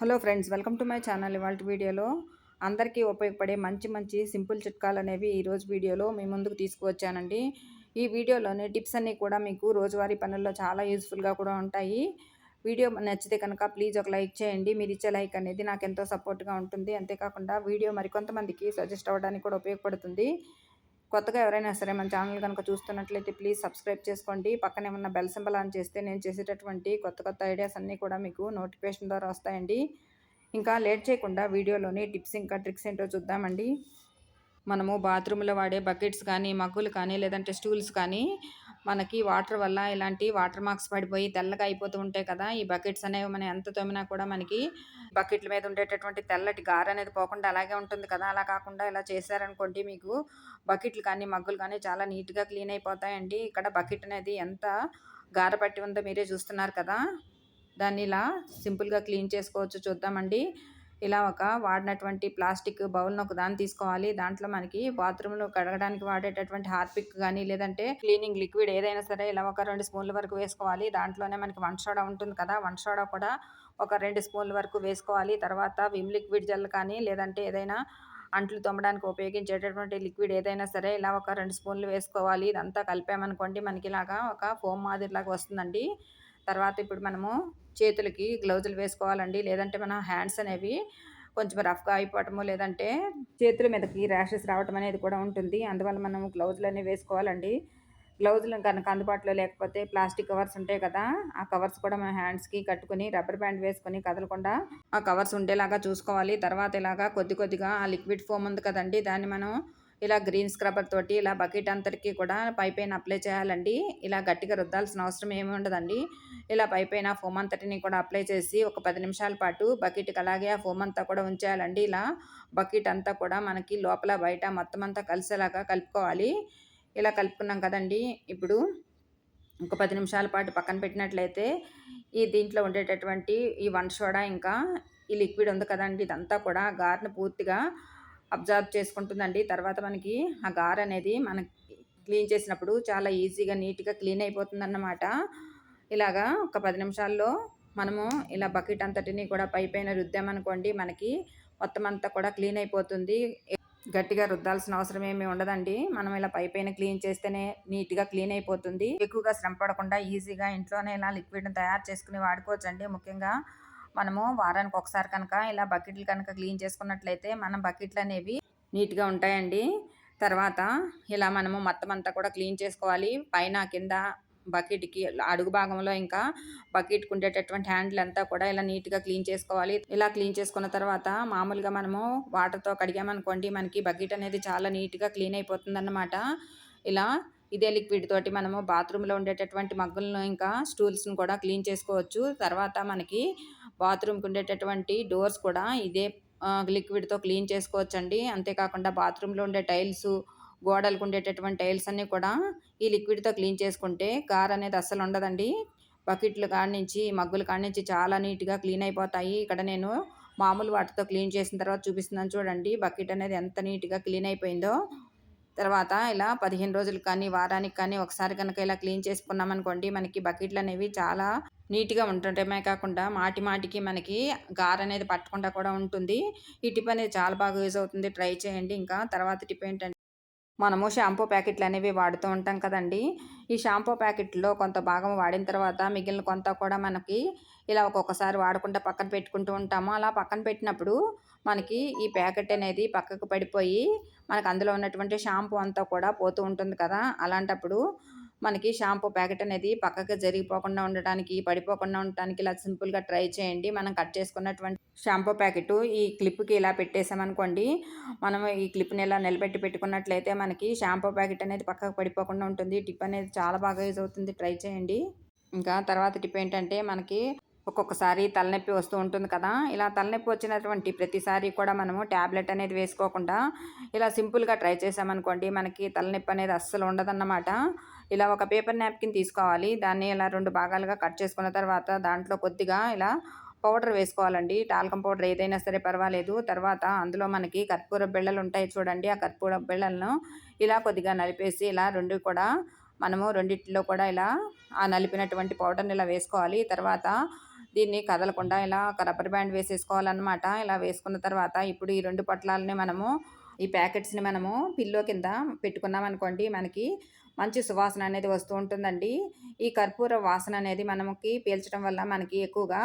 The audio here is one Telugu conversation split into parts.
Hello friends welcome to my channel. ఇవాళ వీడియోలో అందరికీ ఉపయోగపడే మంచి మంచి సింపుల్ చిట్కాలు అనేవి ఈరోజు వీడియోలో మీ ముందుకు తీసుకువచ్చానండి. ఈ వీడియోలోని టిప్స్ అన్నీ కూడా మీకు రోజువారీ పనుల్లో చాలా యూస్ఫుల్గా కూడా ఉంటాయి. వీడియో నచ్చితే కనుక ప్లీజ్ ఒక లైక్ చేయండి. మీరు ఇచ్చే లైక్ అనేది నాకు ఎంతో సపోర్ట్గా ఉంటుంది. అంతేకాకుండా వీడియో మరికొంతమందికి సజెస్ట్ అవ్వడానికి కూడా ఉపయోగపడుతుంది. కొత్తగా ఎవరైనా సరే మన ఛానల్ కనుక చూస్తున్నట్లయితే ప్లీజ్ సబ్స్క్రైబ్ చేసుకోండి. పక్కనే ఉన్న బెల్ సింబల్ ఆన్ చేస్తే నేను చేసేటటువంటి కొత్త కొత్త ఐడియాస్ అన్నీ కూడా మీకు నోటిఫికేషన్ ద్వారా వస్తాయండి. ఇంకా లేట్ చేయకుండా వీడియోలోని టిప్స్ ఇంకా ట్రిక్స్ ఏంటో చూద్దామండి. మనము బాత్రూంలో వాడే బకెట్స్ కానీ మగ్గులు కానీ లేదంటే స్టూల్స్ కానీ మనకి వాటర్ వల్ల ఇలాంటి వాటర్ మార్క్స్ పడిపోయి తెల్లగా అయిపోతూ ఉంటాయి కదా ఈ బకెట్స్ అనేవి మనం ఎంత తోమినా కూడా మనకి బకెట్ల మీద ఉండేటటువంటి తెల్లటి గార అనేది పోకుండా అలాగే ఉంటుంది కదా. అలా కాకుండా ఇలా చేశారనుకోండి మీకు బకెట్లు కానీ మగ్గులు కానీ చాలా నీట్గా క్లీన్ అయిపోతాయండి. ఇక్కడ బకెట్ అనేది ఎంత గార పట్టి ఉందో మీరే చూస్తున్నారు కదా. దాన్ని ఇలా సింపుల్గా క్లీన్ చేసుకోవచ్చు చూద్దామండి. ఇలా ఒక వాడినటువంటి ప్లాస్టిక్ బౌల్ను ఒక దాన్ని తీసుకోవాలి. దాంట్లో మనకి బాత్రూంలో కడగడానికి వాడేటటువంటి హార్పిక్ కానీ లేదంటే క్లీనింగ్ లిక్విడ్ ఏదైనా సరే ఇలా ఒక రెండు స్పూన్ల వరకు వేసుకోవాలి. దాంట్లోనే మనకి వన్ సోడా ఉంటుంది కదా వన్ సోడా కూడా ఒక రెండు స్పూన్ల వరకు వేసుకోవాలి. తర్వాత విమ్ లిక్విడ్ జెల్ కానీ లేదంటే ఏదైనా అంట్లు తొమ్మడానికి ఉపయోగించేటటువంటి లిక్విడ్ ఏదైనా సరే ఇలా ఒక రెండు స్పూన్లు వేసుకోవాలి. ఇదంతా కలిపామనుకోండి మనకి ఇలాగా ఒక ఫోమ్ మాదిరిలాగా వస్తుందండి. తర్వాత ఇప్పుడు మనము చేతులకి గ్లౌజులు వేసుకోవాలండి. లేదంటే మన హ్యాండ్స్ అనేవి కొంచెం రఫ్గా అయిపోవటము లేదంటే చేతుల మీదకి ర్యాషెస్ రావటం అనేది కూడా ఉంటుంది. అందువల్ల మనం గ్లౌజులు అనేవి వేసుకోవాలండి. గ్లౌజులు కనుక అందుబాటులో లేకపోతే ప్లాస్టిక్ కవర్స్ ఉంటాయి కదా ఆ కవర్స్ కూడా మన హ్యాండ్స్కి కట్టుకుని రబ్బర్ బ్యాండ్ వేసుకొని కదలకుండా ఆ కవర్స్ ఉండేలాగా చూసుకోవాలి. తర్వాత ఇలాగా కొద్ది కొద్దిగా ఆ లిక్విడ్ ఫోమ్ ఉంది కదండి దాన్ని మనం ఇలా గ్రీన్ స్క్రబ్బర్ తోటి ఇలా బకెట్ అంతటికి కూడా పైపైన అప్లై చేయాలండి. ఇలా గట్టిగా రుద్దాల్సిన అవసరం ఏమి ఉండదండి. ఇలా పైపైన ఫోమ్ అంతటిని కూడా అప్లై చేసి ఒక పది నిమిషాల పాటు బకెట్కి అలాగే ఆ ఫోమ్ అంతా కూడా ఉంచేయాలండి. ఇలా బకెట్ అంతా కూడా మనకి లోపల బయట మొత్తం అంతా కలిసేలాగా కలుపుకోవాలి. ఇలా కలుపుకున్నాం కదండి. ఇప్పుడు ఒక పది నిమిషాల పాటు పక్కన పెట్టినట్లయితే ఈ దీంట్లో ఉండేటటువంటి ఈ వన్ సోడా ఇంకా ఈ లిక్విడ్ ఉంది కదండి. ఇదంతా కూడా గార్ని పూర్తిగా అబ్జర్వ్ చేసుకుంటుందండి. తర్వాత మనకి ఆ గార్ అనేది మనకి క్లీన్ చేసినప్పుడు చాలా ఈజీగా నీట్గా క్లీన్ అయిపోతుంది అన్నమాట ఇలాగా ఒక పది నిమిషాల్లో మనము ఇలా బకెట్ అంతటిని కూడా పై పైన రుద్దామనుకోండి మనకి మొత్తం అంతా కూడా క్లీన్ అయిపోతుంది. గట్టిగా రుద్దాల్సిన అవసరం ఏమీ ఉండదండి. మనం ఇలా పై పైన క్లీన్ చేస్తేనే నీట్గా క్లీన్ అయిపోతుంది. ఎక్కువగా శ్రమ పడకుండా ఈజీగా ఇంట్లోనే ఇలా లిక్విడ్ని తయారు చేసుకుని వాడుకోవచ్చండి. ముఖ్యంగా మనము వారానికి ఒకసారి కనుక ఇలా బకెట్లు కనుక క్లీన్ చేసుకున్నట్లయితే మన బకెట్లు అనేవి నీట్గా ఉంటాయండి. తర్వాత ఇలా మనము మొత్తం అంతా కూడా క్లీన్ చేసుకోవాలి. పైన కింద బకెట్కి అడుగు భాగంలో ఇంకా బకెట్కి ఉండేటటువంటి హ్యాండిల్ అంతా కూడా ఇలా నీట్గా క్లీన్ చేసుకోవాలి. ఇలా క్లీన్ చేసుకున్న తర్వాత మామూలుగా మనము వాటర్తో కడిగామనుకోండి మనకి బకెట్ అనేది చాలా నీట్గా క్లీన్ అయిపోతుంది ఇలా ఇదే లిక్విడ్ తోటి మనము బాత్రూంలో ఉండేటటువంటి మగ్గులను ఇంకా స్టూల్స్ను కూడా క్లీన్ చేసుకోవచ్చు. తర్వాత మనకి బాత్రూమ్కి ఉండేటటువంటి డోర్స్ కూడా ఇదే లిక్విడ్తో క్లీన్ చేసుకోవచ్చండి. అంతేకాకుండా బాత్రూంలో ఉండే టైల్స్ గోడలకు ఉండేటటువంటి టైల్స్ అన్నీ కూడా ఈ లిక్విడ్తో క్లీన్ చేసుకుంటే కార్ అనేది అస్సలు ఉండదండి. బకెట్లు కాడి నుంచి మగ్గుల కాడి నుంచి చాలా నీట్గా క్లీన్ అయిపోతాయి. ఇక్కడ నేను మామూలు వాటితో క్లీన్ చేసిన తర్వాత చూపిస్తున్నాను చూడండి. బకెట్ అనేది ఎంత నీట్గా క్లీన్ అయిపోయిందో. తర్వాత ఇలా పదిహేను రోజులు కానీ వారానికి కానీ ఒకసారి కనుక ఇలా క్లీన్ చేసుకున్నాం అనుకోండి మనకి బకెట్లు అనేవి చాలా నీట్గా ఉంటుంటమే కాకుండా మాటి మాటికి మనకి గార్ అనేది పట్టకుండా కూడా ఉంటుంది. ఈ టిప్ అనేది చాలా బాగా యూజ్ అవుతుంది. ట్రై చేయండి. ఇంకా తర్వాత టిప్ ఏంటంటే మనము షాంపూ ప్యాకెట్లు అనేవి వాడుతూ ఉంటాం కదండి. ఈ షాంపూ ప్యాకెట్లో కొంత భాగం వాడిన తర్వాత మిగిలిన కొంత కూడా మనకి ఇలా ఒక్కొక్కసారి వాడకుండా పక్కన పెట్టుకుంటూ ఉంటాము. అలా పక్కన పెట్టినప్పుడు మనకి ఈ ప్యాకెట్ అనేది పక్కకు పడిపోయి మనకు అందులో ఉన్నటువంటి షాంపూ అంతా కూడా పోతూ ఉంటుంది కదా. అలాంటప్పుడు మనకి షాంపూ ప్యాకెట్ అనేది పక్కకి జరిగిపోకుండా ఉండటానికి పడిపోకుండా ఉండటానికి ఇలా సింపుల్గా ట్రై చేయండి. మనం కట్ చేసుకున్నటువంటి షాంపూ ప్యాకెట్ ఈ క్లిప్కి ఇలా పెట్టేసామనుకోండి మనం ఈ క్లిప్ని ఇలా నిలబెట్టి పెట్టుకున్నట్లయితే మనకి షాంపూ ప్యాకెట్ అనేది పక్కకు పడిపోకుండా ఉంటుంది. టిప్ అనేది చాలా బాగా యూజ్ అవుతుంది. ట్రై చేయండి. ఇంకా తర్వాత టిప్ ఏంటంటే మనకి ఒక్కొక్కసారి తలనొప్పి వస్తూ ఉంటుంది కదా ఇలా తలనొప్పి వచ్చినటువంటి ప్రతిసారి కూడా మనము ట్యాబ్లెట్ అనేది వేసుకోకుండా ఇలా సింపుల్గా ట్రై చేసామనుకోండి మనకి తలనొప్పి అనేది అస్సలు ఉండదన్నమాట. ఇలా ఒక పేపర్ నాప్కిన్ తీసుకోవాలి. దాన్ని ఇలా రెండు భాగాలుగా కట్ చేసుకున్న తర్వాత దాంట్లో కొద్దిగా ఇలా పౌడర్ వేసుకోవాలండి. టాల్కం పౌడర్ ఏదైనా సరే పర్వాలేదు. తర్వాత అందులో మనకి కర్పూర బిళ్ళలు ఉంటాయి చూడండి. ఆ కర్పూర బిళ్ళలను ఇలా కొద్దిగా నలిపేసి ఇలా రెండు కూడా మనము రెండిట్లో కూడా ఇలా ఆ నలిపినటువంటి పౌడర్ని ఇలా వేసుకోవాలి. తర్వాత దీన్ని కదలకుండా ఇలా ఒక రబ్బర్ బ్యాండ్ వేసేసుకోవాలన్నమాట. ఇలా వేసుకున్న తర్వాత ఇప్పుడు ఈ రెండు పొట్లాలని మనము ఈ ప్యాకెట్స్ని మనము పిల్లో కింద పెట్టుకున్నాం అనుకోండి మనకి మంచి సువాసన అనేది వస్తూ ఉంటుందండి. ఈ కర్పూర వాసన అనేది మనకి పీల్చడం వల్ల మనకి ఎక్కువగా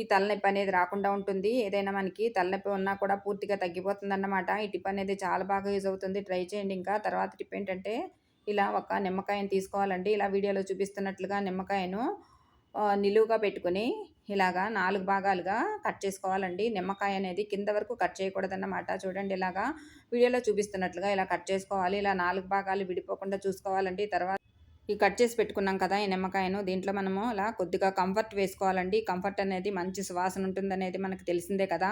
ఈ తలనొప్పి అనేది రాకుండా ఉంటుంది. ఏదైనా మనకి తలనొప్పి ఉన్నా కూడా పూర్తిగా తగ్గిపోతుంది అన్నమాట ఈ టిప్ అనేది చాలా బాగా యూజ్ అవుతుంది. ట్రై చేయండి ఇంకా. తర్వాత టిప్ ఏంటంటే ఇలా ఒక నిమ్మకాయను తీసుకోవాలండి. ఇలా వీడియోలో చూపిస్తున్నట్లుగా నిమ్మకాయను నిలువుగా పెట్టుకొని ఇలాగా నాలుగు భాగాలుగా కట్ చేసుకోవాలండి. నిమ్మకాయ అనేది కింద వరకు కట్ చేయకూడదన్నమాట. చూడండి ఇలాగా వీడియోలో చూపిస్తున్నట్లుగా ఇలా కట్ చేసుకోవాలి. ఇలా నాలుగు భాగాలు విడిపోకుండా చూసుకోవాలండి. తర్వాత ఈ కట్ చేసి పెట్టుకున్నాం కదా ఈ నిమ్మకాయను. దీంట్లో మనము అలా కొద్దిగా కంఫర్ట్ వేసుకోవాలండి. కంఫర్ట్ అనేది మంచి సువాసన ఉంటుంది అనేది మనకు తెలిసిందే కదా.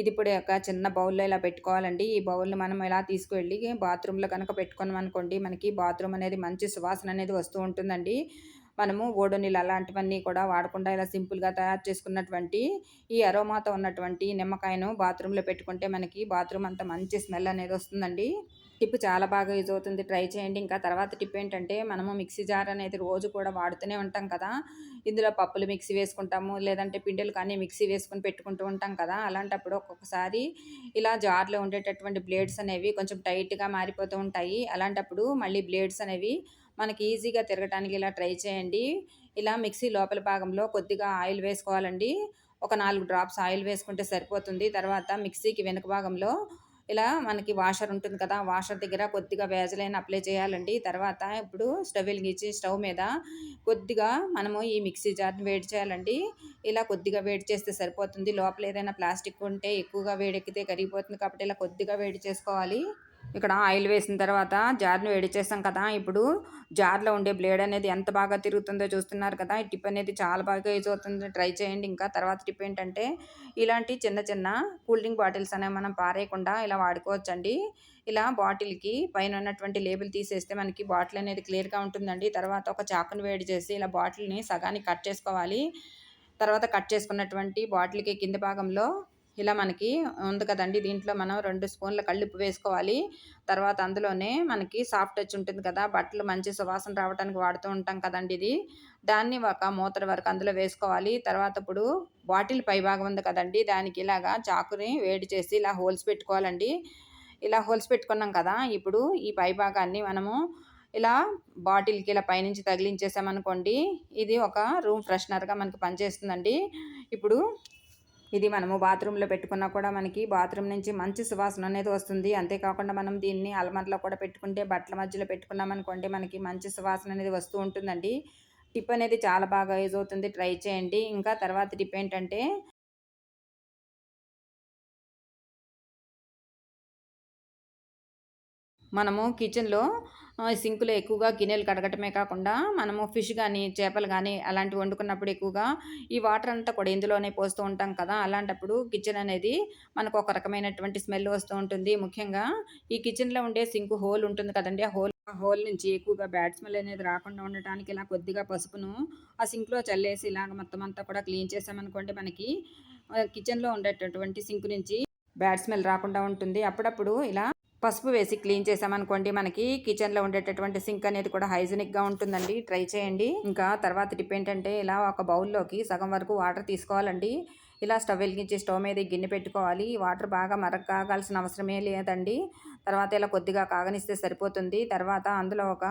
ఇది ఇప్పుడు ఒక చిన్న బౌల్లో ఇలా పెట్టుకోవాలండి. ఈ బౌల్ని మనం ఇలా తీసుకువెళ్ళి బాత్రూంలో కనుక పెట్టుకున్నాం అనుకోండి మనకి బాత్రూమ్ అనేది మంచి సువాసన అనేది వస్తూ ఉంటుందండి. మనము ఓడోనిల్ అలాంటివన్నీ కూడా వాడకుండా ఇలా సింపుల్గా తయారు చేసుకున్నటువంటి ఈ అరోమాతో ఉన్నటువంటి నిమ్మకాయను బాత్రూంలో పెట్టుకుంటే మనకి బాత్రూమ్ అంత మంచి స్మెల్ అనేది వస్తుందండి. టిప్ చాలా బాగా యూజ్ అవుతుంది. ట్రై చేయండి. ఇంకా తర్వాత టిప్ ఏంటంటే మనము మిక్సీ జార్ అనేది రోజు కూడా వాడుతూనే ఉంటాం కదా. ఇందులో పప్పులు మిక్సీ వేసుకుంటాము. లేదంటే పిండిలు కానీ మిక్సీ వేసుకుని పెట్టుకుంటూ ఉంటాం కదా. అలాంటప్పుడు ఒక్కొక్కసారి ఇలా జార్లో ఉండేటటువంటి బ్లేడ్స్ అనేవి కొంచెం టైట్గా మారిపోతూ ఉంటాయి. అలాంటప్పుడు మళ్ళీ బ్లేడ్స్ అనేవి మనకి ఈజీగా తిరగటానికి ఇలా ట్రై చేయండి. ఇలా మిక్సీ లోపల భాగంలో కొద్దిగా ఆయిల్ వేసుకోవాలండి. ఒక నాలుగు డ్రాప్స్ ఆయిల్ వేసుకుంటే సరిపోతుంది. తర్వాత మిక్సీకి వెనుక భాగంలో ఇలా మనకి వాషర్ ఉంటుంది కదా వాషర్ దగ్గర కొద్దిగా వేజలైన అప్లై చేయాలండి. తర్వాత ఇప్పుడు స్టవ్ వెలిగించి స్టవ్ మీద కొద్దిగా మనము ఈ మిక్సీ జార్ని వేడి చేయాలండి. ఇలా కొద్దిగా వేడి చేస్తే సరిపోతుంది. లోపల ఏదైనా ప్లాస్టిక్ ఉంటే ఎక్కువగా వేడెక్కితే కరిగిపోతుంది కాబట్టి ఇలా కొద్దిగా వేడి చేసుకోవాలి. ఇక్కడ ఆయిల్ వేసిన తర్వాత జార్ని వేడి చేస్తాం కదా ఇప్పుడు జార్లో ఉండే బ్లేడ్ అనేది ఎంత బాగా తిరుగుతుందో చూస్తున్నారు కదా ఈ టిప్ అనేది చాలా బాగా యూజ్ అవుతుంది. ట్రై చేయండి. ఇంకా తర్వాత టిప్ ఏంటంటే ఇలాంటి చిన్న చిన్న కూల్ డ్రింక్ బాటిల్స్ అనేవి మనం పారేయకుండా ఇలా వాడుకోవచ్చండి. ఇలా బాటిల్కి పైన ఉన్నటువంటి లేబుల్ తీసేస్తే మనకి బాటిల్ అనేది క్లియర్గా ఉంటుందండి. తర్వాత ఒక చాకును వేడి చేసి ఇలా బాటిల్ని సగానికి కట్ చేసుకోవాలి. తర్వాత కట్ చేసుకున్నటువంటి బాటిల్కి కింద భాగంలో ఇలా మనకి ఉంది కదండి. దీంట్లో మనం రెండు స్పూన్ల కళ్ళుప్పు వేసుకోవాలి. తర్వాత అందులోనే మనకి సాఫ్ట్ టచ్ ఉంటుంది కదా బట్టలు మంచి సువాసన రావడానికి వాడుతూ ఉంటాం కదండి ఇది. దాన్ని ఒక మూతల వరకు అందులో వేసుకోవాలి. తర్వాత ఇప్పుడు బాటిల్ పైభాగం ఉంది కదండి. దానికి ఇలాగా చాకుని వేడి చేసి ఇలా హోల్స్ పెట్టుకోవాలండి. ఇలా హోల్స్ పెట్టుకున్నాం కదా ఇప్పుడు ఈ పై భాగాన్ని మనము ఇలా బాటిల్కి ఇలా పైనుంచి తగిలించేసామనుకోండి ఇది ఒక రూమ్ ఫ్రెషనర్గా మనకి పనిచేస్తుందండి. ఇప్పుడు ఇది మనము బాత్రూంలో పెట్టుకున్నా కూడా మనకి బాత్రూమ్ నుంచి మంచి సువాసన అనేది వస్తుంది. అంతేకాకుండా మనం దీన్ని అలమరలో కూడా పెట్టుకుంటే బట్టల మధ్యలో పెట్టుకున్నామనుకోండి మనకి మంచి సువాసన అనేది వస్తూ ఉంటుందండి. టిప్ అనేది చాలా బాగా యూజ్ అవుతుంది. ట్రై చేయండి. ఇంకా తర్వాత టిప్ ఏంటంటే మనము కిచెన్లో సింకులో ఎక్కువగా గిన్నెలు కడగటమే కాకుండా మనము ఫిష్ కానీ చేపలు కానీ అలాంటివి వండుకున్నప్పుడు ఎక్కువగా ఈ వాటర్ అంతా కూడా ఇందులోనే పోస్తూ ఉంటాం కదా. అలాంటప్పుడు కిచెన్ అనేది మనకు ఒక రకమైనటువంటి స్మెల్ వస్తూ ఉంటుంది. ముఖ్యంగా ఈ కిచెన్లో ఉండే సింకు హోల్ ఉంటుంది కదండి. ఆ హోల్ హోల్ నుంచి ఎక్కువగా బ్యాడ్ స్మెల్ అనేది రాకుండా ఉండటానికి ఇలా కొద్దిగా పసుపును ఆ సింక్లో చల్లేసి ఇలాగ మొత్తం అంతా కూడా క్లీన్ చేసామనుకోండి మనకి కిచెన్లో ఉండేటటువంటి సింక్ నుంచి బ్యాడ్ స్మెల్ రాకుండా ఉంటుంది. అప్పుడప్పుడు ఇలా పసుపు వేసి క్లీన్ చేసామనుకోండి మనకి కిచెన్లో ఉండేటటువంటి సింక్ అనేది కూడా హైజీనిక్గా ఉంటుందండి. ట్రై చేయండి. ఇంకా తర్వాత టిప్ ఏంటంటే ఇలా ఒక బౌల్లోకి సగం వరకు వాటర్ తీసుకోవాలండి. ఇలా స్టవ్ వెలిగించి స్టవ్ మీద గిన్నె పెట్టుకోవాలి. వాటర్ బాగా మరగ కాగాల్సిన అవసరమే లేదండి. తర్వాత ఇలా కొద్దిగా కాగనిస్తే సరిపోతుంది. తర్వాత అందులో ఒక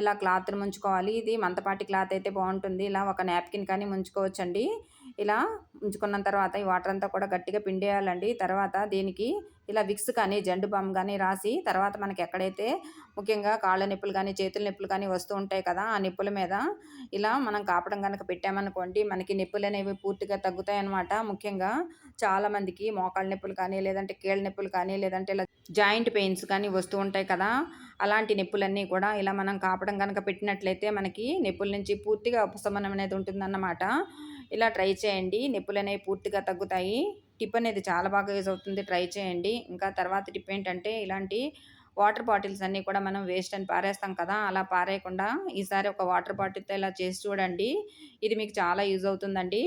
ఇలా క్లాత్ని ముంచుకోవాలి. ఇది మంతపాటి క్లాత్ అయితే బాగుంటుంది. ఇలా ఒక నాప్కిన్ కానీ ముంచుకోవచ్చండి. ఇలా ఉంచుకున్న తర్వాత ఈ వాటర్ అంతా కూడా గట్టిగా పిండేయాలండి. తర్వాత దీనికి ఇలా విక్స్ కానీ జండు బామ్ కానీ రాసి తర్వాత మనకి ఎక్కడైతే ముఖ్యంగా కాళ్ళ నొప్పులు కానీ చేతుల నొప్పులు కానీ వస్తూ ఉంటాయి కదా ఆ నొప్పుల మీద ఇలా మనం కాపడం కనుక పెట్టామనుకోండి మనకి నొప్పులు అనేవి పూర్తిగా తగ్గుతాయి అన్నమాట ముఖ్యంగా చాలామందికి మోకాళ్ళ నొప్పులు కానీ లేదంటే కీళ్ళ నొప్పులు కానీ లేదంటే ఇలా జాయింట్ పెయిన్స్ కానీ వస్తూ ఉంటాయి కదా అలాంటి నొప్పులన్నీ కూడా ఇలా మనం కాపడం కనుక పెట్టినట్లయితే మనకి నొప్పుల నుంచి పూర్తిగా ఉపశమనం అనేది ఉంటుందన్నమాట. ఇలా ట్రై చేయండి. నొప్పులు అనేవి పూర్తిగా తగ్గుతాయి. టిప్ అనేది చాలా బాగా యూజ్ అవుతుంది. ట్రై చేయండి. ఇంకా తర్వాత టిప్ ఏంటంటే ఇలాంటి వాటర్ బాటిల్స్ అన్నీ కూడా మనం వేస్ట్ అని పారేస్తాం కదా అలా పారేయకుండా ఈసారి ఒక వాటర్ బాటిల్తో ఇలా చేసి చూడండి. ఇది మీకు చాలా యూజ్ అవుతుందండి.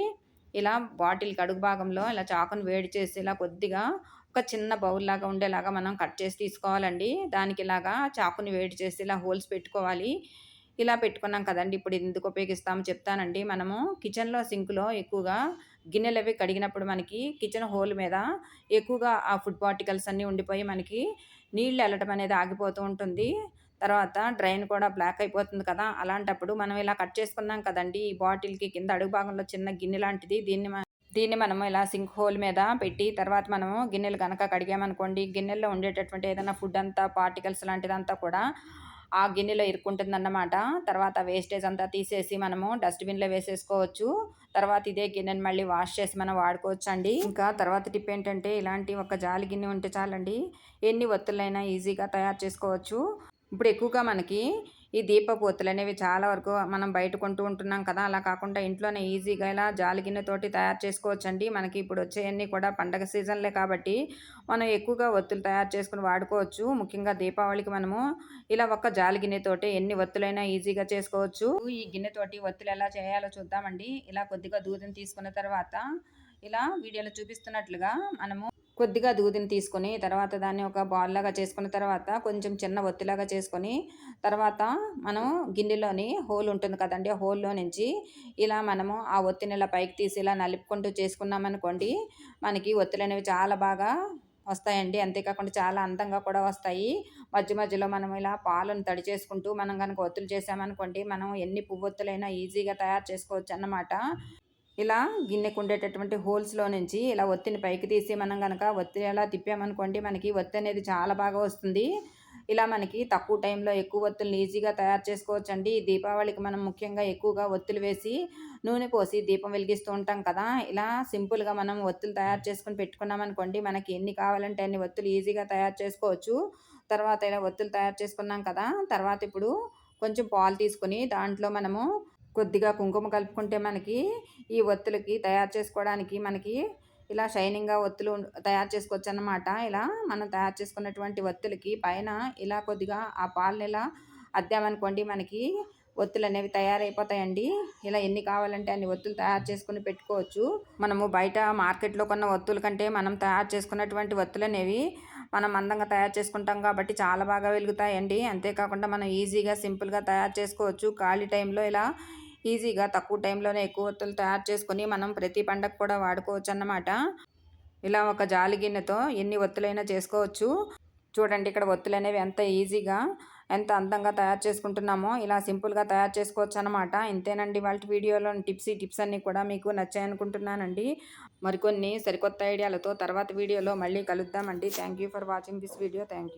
ఇలా బాటిల్ అడుగు భాగంలో ఇలా చాకును వేడి చేసి ఇలా కొద్దిగా ఒక చిన్న బౌల్ లాగా ఉండేలాగా మనం కట్ చేసి తీసుకోవాలండి. దానికి ఇలాగా చాకుని వేడి చేసి ఇలా హోల్స్ పెట్టుకోవాలి. ఇలా పెట్టుకున్నాం కదండి. ఇప్పుడు ఎందుకు ఉపయోగిస్తాము చెప్తానండి. మనము కిచెన్లో సింక్లో ఎక్కువగా గిన్నెలు అవి కడిగినప్పుడు మనకి కిచెన్ హోల్ మీద ఎక్కువగా ఆ ఫుడ్ పార్టికల్స్ అన్నీ ఉండిపోయి మనకి నీళ్ళు వెళ్ళటం అనేది ఆగిపోతూ ఉంటుంది. తర్వాత డ్రైన్ కూడా బ్లాక్ అయిపోతుంది కదా. అలాంటప్పుడు మనం ఇలా కట్ చేసుకున్నాం కదండి. ఈ బాటిల్కి కింద అడుగు భాగంలో చిన్న గిన్నె లాంటిది. దీన్ని దీన్ని మనము ఇలా సింక్ హోల్ మీద పెట్టి తర్వాత మనము గిన్నెలు కనుక కడిగామనుకోండి. గిన్నెల్లో ఉండేటటువంటి ఏదైనా ఫుడ్ అంతా పార్టికల్స్ లాంటిదంతా కూడా ఆ గిన్నెలో ఇరుక్కుంటుందన్నమాట. తర్వాత వేస్టేజ్ అంతా తీసేసి మనము డస్ట్బిన్లో వేసేసుకోవచ్చు. తర్వాత ఇదే గిన్నెను మళ్ళీ వాష్ చేసి మనం వాడుకోవచ్చు అండి ఇంకా తర్వాత టిప్ ఏంటంటే ఇలాంటి ఒక జాలి గిన్నె ఉంటే చాలండి. ఎన్ని ఒత్తులైనా ఈజీగా తయారు చేసుకోవచ్చు. ఇప్పుడు ఎక్కువగా మనకి ఈ దీపపోతులు అనేవి చాలా వరకు మనం బయట కొంటూ ఉంటున్నాం కదా. అలా కాకుండా ఇంట్లోనే ఈజీగా ఇలా జాలి గిన్నెతోటి తయారు చేసుకోవచ్చండి. మనకి ఇప్పుడు వచ్చేవన్నీ కూడా పండగ సీజన్లే కాబట్టి మనం ఎక్కువగా ఒత్తులు తయారు చేసుకుని వాడుకోవచ్చు. ముఖ్యంగా దీపావళికి మనము ఇలా ఒక్క జాలిగిన్నెతోటి ఎన్ని ఒత్తులైనా ఈజీగా చేసుకోవచ్చు. ఈ గిన్నెతోటి ఒత్తులు ఎలా చేయాలో చూద్దామండి. ఇలా కొద్దిగా దూదిని తీసుకున్న తర్వాత ఇలా వీడియోలో చూపిస్తున్నట్లుగా మనము కొద్దిగా దూదిని తీసుకొని తర్వాత దాన్ని ఒక బాల్ లాగా చేసుకున్న తర్వాత కొంచెం చిన్న ఒత్తిలాగా చేసుకొని తర్వాత మనం గిన్నెలోని హోల్ ఉంటుంది కదండి హోల్లో నుంచి ఇలా మనము ఆ ఒత్తిని ఇలా పైకి తీసి ఇలా నలుపుకుంటూ చేసుకున్నామనుకోండి మనకి ఒత్తిలు అనేవి చాలా బాగా వస్తాయండి. అంతేకాకుండా చాలా అందంగా కూడా వస్తాయి. మధ్య మధ్యలో మనం ఇలా పాలను తడి చేసుకుంటూ మనం కనుక ఒత్తులు చేసామనుకోండి మనం ఎన్ని పువ్వొత్తులైనా ఈజీగా తయారు చేసుకోవచ్చు అన్నమాట ఇలా గిన్నెకు ఉండేటటువంటి హోల్స్లో నుంచి ఇలా ఒత్తిని పైకి తీసి మనం కనుక ఒత్తిని ఎలా తిప్పామనుకోండి మనకి ఒత్తి అనేది చాలా బాగా వస్తుంది. ఇలా మనకి తక్కువ టైంలో ఎక్కువ ఒత్తులను ఈజీగా తయారు చేసుకోవచ్చు అండి దీపావళికి మనం ముఖ్యంగా ఎక్కువగా ఒత్తులు వేసి నూనె పోసి దీపం వెలిగిస్తూ ఉంటాం కదా. ఇలా సింపుల్గా మనం ఒత్తులు తయారు చేసుకుని పెట్టుకున్నాం అనుకోండి మనకి ఎన్ని కావాలంటే అన్ని ఒత్తులు ఈజీగా తయారు చేసుకోవచ్చు. తర్వాత ఇలా ఒత్తులు తయారు చేసుకున్నాం కదా తర్వాత ఇప్పుడు కొంచెం పాలు తీసుకొని దాంట్లో మనము కొద్దిగా కుంకుమ కలుపుకుంటే మనకి ఈ ఒత్తులకి తయారు చేసుకోవడానికి మనకి ఇలా షైనింగ్గా ఒత్తులు తయారు చేసుకోవచ్చు అన్నమాట ఇలా మనం తయారు చేసుకున్నటువంటి ఒత్తులకి పైన ఇలా కొద్దిగా ఆ పాలను ఇలా అద్దామనుకోండి మనకి ఒత్తులు అనేవి తయారైపోతాయండి. ఇలా ఎన్ని కావాలంటే అన్ని ఒత్తులు తయారు చేసుకుని పెట్టుకోవచ్చు. మనము బయట మార్కెట్లో కొన్న ఒత్తుల కంటే మనం తయారు చేసుకున్నటువంటి ఒత్తులు అనేవి మనం అందంగా తయారు చేసుకుంటాం కాబట్టి చాలా బాగా వెలుగుతాయండి. అంతేకాకుండా మనం ఈజీగా సింపుల్గా తయారు చేసుకోవచ్చు. ఖాళీ టైంలో ఇలా ఈజీగా తక్కువ టైంలోనే ఎక్కువ వత్తులు తయారు చేసుకొని మనం ప్రతి పండగ కూడా వాడుకోవచ్చు అన్నమాట ఇలా ఒక జాలి గిన్నెతో ఎన్ని ఒత్తులైనా చేసుకోవచ్చు. చూడండి ఇక్కడ ఒత్తులు అనేవి ఎంత ఈజీగా ఎంత అందంగా తయారు చేసుకుంటున్నామో ఇలా సింపుల్గా తయారు చేసుకోవచ్చు అనమాట ఇంతేనండి వాళ్ళ వీడియోలో టిప్స్ ఈ టిప్స్ అన్నీ కూడా మీకు నచ్చాయనుకుంటున్నానండి. మరికొన్ని సరికొత్త ఐడియాలతో తర్వాత వీడియోలో మళ్ళీ కలుద్దామండి. Thank for watching this video. Thank